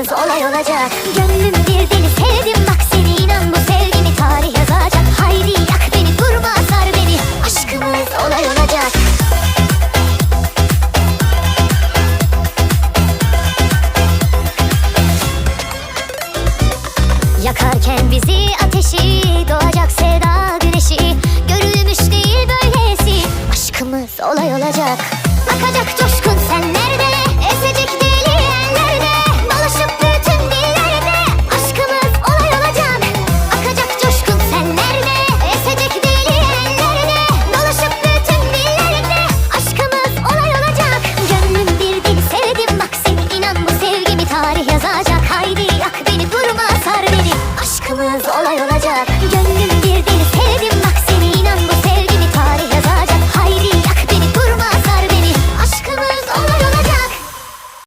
Aşkımız olay olacak. Gönlüm bir deli sevdim bak seni. İnan bu sevgimi tarih yazacak. Haydi yak beni durma sar beni. Aşkımız olay olacak. Yakarken bizi ateşi Doğacak sevda güneşi. Görülmüş değil böylesi. Aşkımız olay olacak. Akacak coşkun Gönlümü